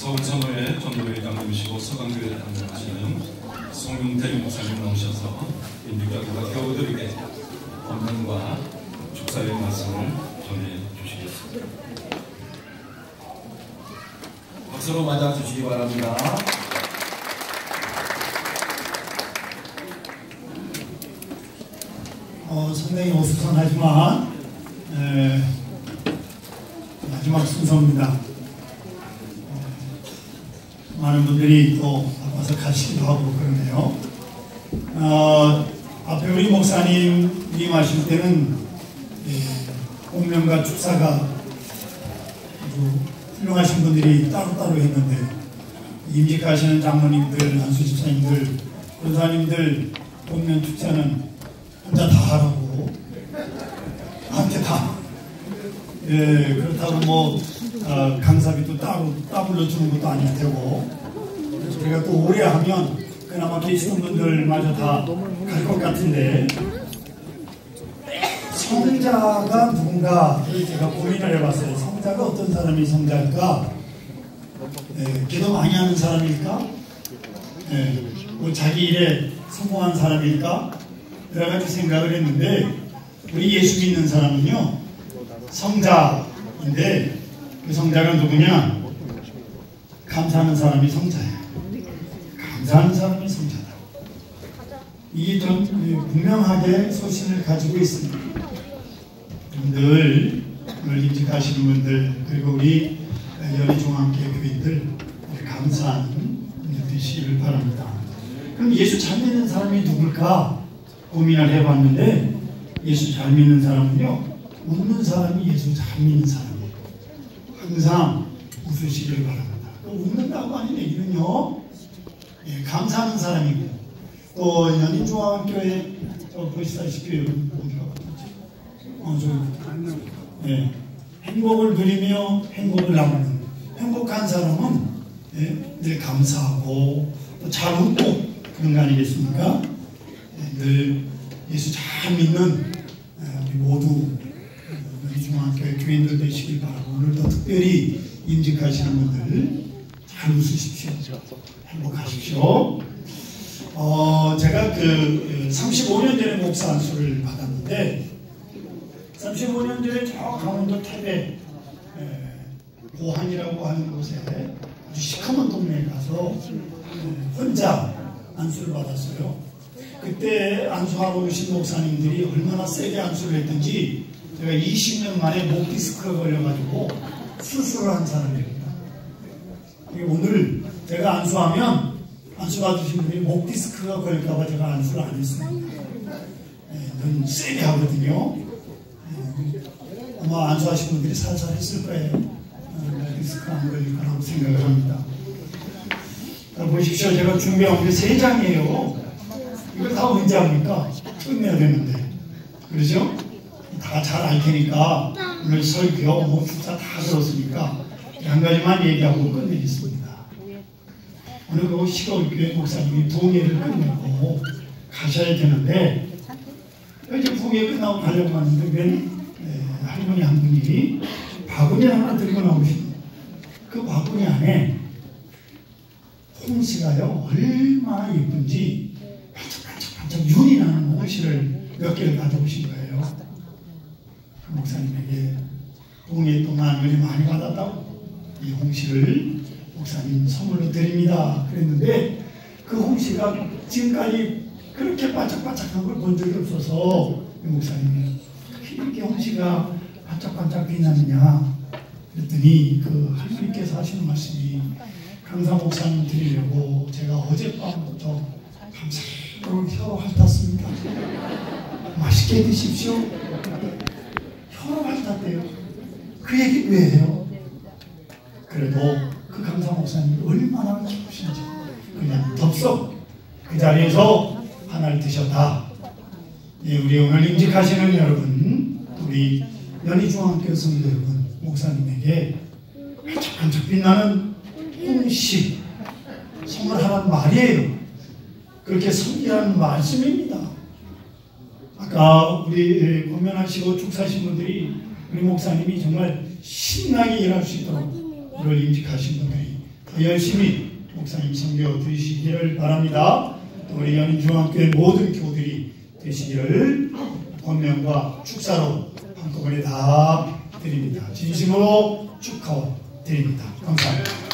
서울선호회 전도회 감독이시고 서강교회 담당하시는 송용태 목사님 나오셔서 인디가교가 교우들에게 건강과 축사의 말씀을 전해 주시겠습니다. 박수로 맞아주시기 바랍니다. 어, 상당히 어수선하지만 에, 마지막 순서입니다. 어, 많은 분들이 또 바빠서 가시기도 하고 그러네요. 어, 앞에 우리 목사님 임하실 때는 예, 공명과 축사가 아주 훌륭하신 분들이 따로따로 했는데 임직하시는 장로님들, 안수 집사님들, 권사님들 공명 축사는 혼자 다 하라고 한테 다 예, 그렇다고 뭐 어, 강사비도 따로 따블로 주는 것도 아닐 테고. 우리가 또 오래 하면 그나마 계시는 분들마저 다 갈 것 같은데. 성자가 누군가 제가 고민을 해봤어요. 성자가 어떤 사람이 성자일까? 예, 기도 많이 하는 사람일까? 예, 뭐 자기 일에 성공한 사람일까? 여러 가지 생각을 했는데 우리 예수 믿는 사람은요 성자인데 그 성자가 누구냐? 감사하는 사람이 성자예요 감사하는 사람이 성자다. 이게 좀 분명하게 소신을 가지고 있습니다. 늘, 늘 임직하시는 분들 그리고 우리 교인들 감사하는 되시기를 바랍니다. 그럼 예수 잘 믿는 사람이 누굴까? 고민을 해봤는데 예수 잘 믿는 사람은요 웃는 사람이 예수 잘 믿는 사람이에요 항상 웃으시길 바랍니다 웃는다고 하는 얘기는요 예, 감사하는 사람이고 또 연인중앙교회 저 보시다시피 여러분 어디가 어, 저, 예, 행복을 누리며 행복을 나누는 행복한 사람은 예, 늘 감사하고 또 잘 웃고 그런 거 아니겠습니까? 늘 예수 잘 믿는 우리 모두 우리 중앙교회 교인들 되시길 바라고 오늘도 특별히 임직하시는 분들 잘 웃으십시오. 행복하십시오. 어, 제가 그 35년 전에 목사 안수를 받았는데 35년 전에 저 강원도 태백 고한이라고 하는 곳에 아주 시커먼 동네에 가서 혼자 안수를 받았어요. 그때 안수하고 오신 목사님들이 얼마나 세게 안수를 했든지 제가 20년 만에 목 디스크가 걸려가지고 수술을 한 사람입니다. 오늘 제가 안수하면 안수 받으신 분이 목 디스크가 걸릴까봐 제가 안수를 안 했습니다. 네, 눈 세게 하거든요. 네, 아마 안수하신 분들이 살살 했을 거예요. 목 디스크 안 걸릴 거라고 생각을 합니다. 자, 보십시오. 제가 준비한 게 세 장이에요. 이걸 다 언제 합니까? 끝내야 되는데. 그러죠? 다 잘 알 테니까, 오늘 설교, 뭐, 축사 다 들었으니까, 한 가지만 얘기하고 끝내겠습니다. 오늘 그 시골교회 목사님이 부흥회를 끝내고 가셔야 되는데, 이제 부흥회 끝나고 가려고 하는데, 웬 할머니 한 분이 바구니 하나 들고 나오신 그 바구니 안에 홍시가요, 얼마나 예쁜지 반짝반짝 윤이 나는 홍시를 몇 개를 가져오신 거예요. 그 목사님에게 동해 동안 은혜 많이 받았다고 이 홍시를 목사님 선물로 드립니다. 그랬는데 그 홍시가 지금까지 그렇게 반짝반짝한 걸 본 적이 없어서 목사님이 이렇게 홍시가 반짝반짝 빛나느냐 그랬더니 그 할머니께서 하시는 말씀이 강사 목사님 드리려고 제가 어젯밤부터 밤새도록 혀로 핥았습니다. 맛있게 드십시오. 혀로 핥았대요. 그 얘기 왜 해요? 그래도 그 강사 목사님이 얼마나 기쁘신지 그냥 덥석 그 자리에서 하나를 드셨다. 예, 우리 오늘 임직하시는 여러분, 우리 연희중앙교 성도 여러분, 목사님에게 반짝반짝 빛나는 홍시 선물하는 말이에요. 그렇게 섬기라는 말씀입니다. 아까 우리 공연하시고 축사하신 분들이 우리 목사님이 정말 신나게 일할 수 있도록 이걸 임직하신 분들이 더더 열심히 목사님 선교 드리시기를 바랍니다. 또 우리 연인중앙교회 모든 교들이 되시기를 권면과 축사로 한꺼번에 다 드립니다. 진심으로 축하드립니다. 감사합니다.